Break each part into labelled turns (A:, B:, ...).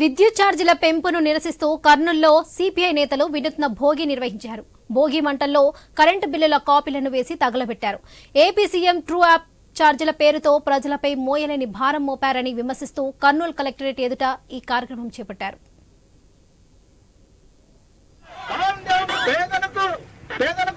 A: విద్యుత్ ఛార్జీల పెంపును నిరసిస్తూ కర్నూల్లో సిపిఐ నేతలు వినూత్న భోగి నిర్వహించారు. భోగి మంటల్లో కరెంటు బిల్లుల కాపీలను వేసి తగలబెట్టారు. ఏపీ సీఎం ట్రూ యాప్ ఛార్జీల పేరుతో ప్రజలపై మోయలేని భారం మోపారని విమర్శిస్తూ కర్నూలు కలెక్టరేట్ ఎదుట ఈ కార్యక్రమం చేపట్టారు.
B: పేదలకు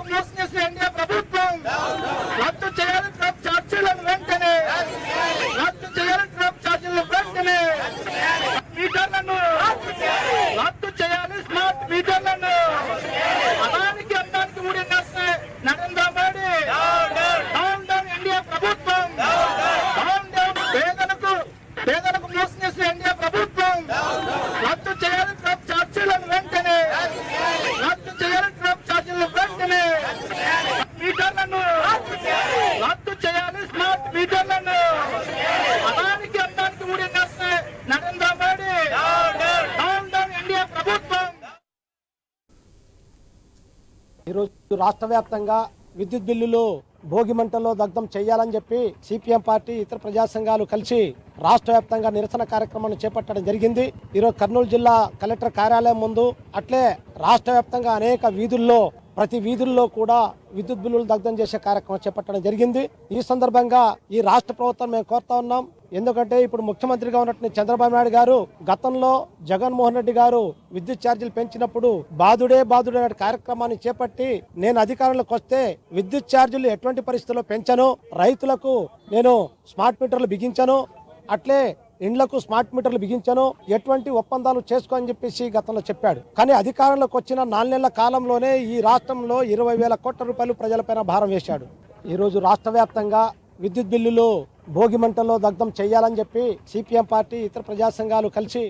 C: ఈరోజు రాష్ట్ర వ్యాప్తంగా విద్యుత్ బిల్లులు భోగి మంటల్లో దగ్ధం చేయాలని చెప్పి సిపిఎం పార్టీ ఇతర ప్రజా సంఘాలు కలిసి రాష్ట్ర వ్యాప్తంగా నిరసన కార్యక్రమాన్ని చేపట్టడం జరిగింది. ఈరోజు కర్నూలు జిల్లా కలెక్టర్ కార్యాలయం ముందు అట్లే రాష్ట్ర వ్యాప్తంగా అనేక వీధుల్లో ప్రతి వీధుల్లో కూడా విద్యుత్ బిల్లులు దగ్ధం చేసే కార్యక్రమం చేపట్టడం జరిగింది. ఈ సందర్భంగా ఈ రాష్ట్ర ప్రభుత్వం మేము కోరుతా ఉన్నాం. ఎందుకంటే ఇప్పుడు ముఖ్యమంత్రిగా ఉన్నటువంటి చంద్రబాబు నాయుడు గారు గతంలో జగన్మోహన్ రెడ్డి గారు విద్యుత్ ఛార్జీలు పెంచినప్పుడు బాదుడే బాదుడే అనే కార్యక్రమాన్ని చేపట్టి నేను అధికారంలోకి వస్తే విద్యుత్ ఛార్జీలు ఎటువంటి పరిస్థితుల్లో పెంచను? రైతులకు నేను స్మార్ట్ మీటర్లు బిగించను. అట్లే ఇండ్లకు స్మార్ట్ మీటర్లు బిగించను. ఎటువంటి ఒప్పందాలు చేసుకోని చెప్పేసి గతంలో చెప్పాడు. కానీ అధికారంలోకి వచ్చిన నాలుగు నెలల కాలంలోనే ఈ రాష్ట్రంలో ఇరవై వేల కోట్ల రూపాయలు ప్రజలపైన భారం వేశాడు. ఈరోజు రాష్ట్ర వ్యాప్తంగా విద్యుత్ బిల్లులు భోగి మంటల్లో దగ్ధం చేయాలని చెప్పి సిపిఎం పార్టీ ఇతర ప్రజా సంఘాలు కలిసి